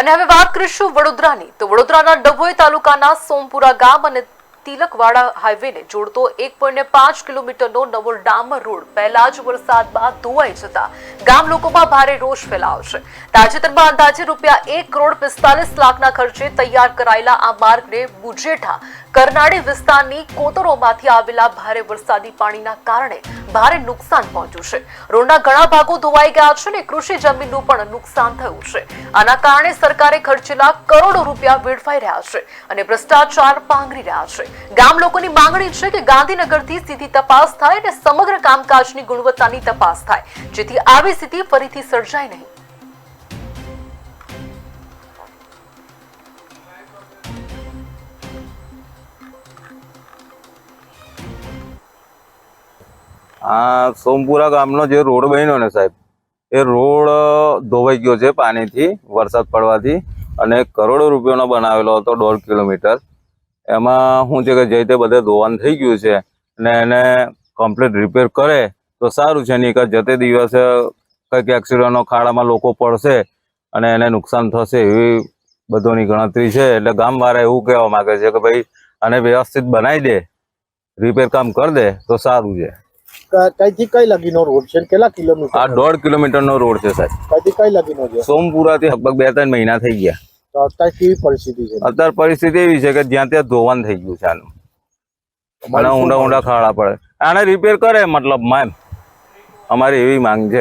અને હવે વાત કરીશું વડોદરાની. તો વડોદરાના ડભોઈ તાલુકાના સોમપુરા ગામ અને તિલકવાડા હાઈવેને જોડતો એક પોઈન્ટ પાંચ કિલોમીટરનો નવો ડામર રોડ. પહેલા જ વરસાદમાં ધોવાઈ જતા ગામ લોકોમાં ભારે રોષ ફેલાયો છે. તાજેતરમાં અંદાજે રૂપિયા એક કરોડ પિસ્તાલીસ લાખના ખર્ચે તૈયાર કરાયેલા આ માર્ગને બુજેઠા કરનાળી વિસ્તારની કોતરોમાંથી આવેલા ભારે વરસાદી પાણીના કારણે ભારે નુકસાન પહોંચ્યું છે. રોડના ઘણા ભાગો ધોવાઈ ગયા છે અને કૃષિ જમીનનું પણ નુકસાન થયું છે. આના કારણે સરકારે ખર્ચેલા કરોડો રૂપિયા વેડફાઈ રહ્યા છે અને ભ્રષ્ટાચાર પાંગરી રહ્યા છે. ગામ લોકોની માંગણી છે કે ગાંધીનગરથી સીધી તપાસ થાય અને સમગ્ર કામકાજની ગુણવત્તાની તપાસ થાય, જેથી આવી સ્થિતિ ફરીથી સર્જાય નહીં. આ સોમપુરા ગામનો જે રોડ બન્યો ને સાહેબ, એ રોડ ધોવાઈ ગયો છે પાણીથી, વરસાદ પડવાથી અને કરોડો રૂપિયાનો બનાવેલો હતો દોઢ કિલોમીટર. એમાં શું છે કે જે તે બધે ધોવાણ થઈ ગયું છે અને એને કમ્પ્લીટ રિપેર કરે તો સારું છે, નહીં કે જતે દિવસે કંઈક એક્સિડન્ટનો ખાડામાં લોકો પડશે અને એને નુકસાન થશે એવી બધોની ગણતરી છે. એટલે ગામવાળા એવું કહેવા માંગે છે કે ભાઈ, આને વ્યવસ્થિત બનાવી દે રિપેર કામ કરી દે તો સારું છે. કઈથી કઈ લગીનો રોડ છે? કેટલા કિલોમીટર? આ દોઢ કિલોમીટરનો રોડ છે સાહેબ. કઈથી કઈ લગીનો છે? સોમપુરાથી લગભગ બે ત્રણ મહિના થઈ ગયા. તો અત્યારે કેવી પરિસ્થિતિ છે? અત્યારે પરિસ્થિતિ એવી છે કે જ્યાં ત્યાં ધોવાણ થઈ ગયું છે આનું. અને ઊંડા ઊંડા ખાડા પડે. આને રિપેર કરે મતલબ એમ. અમારી એવી માંગ છે.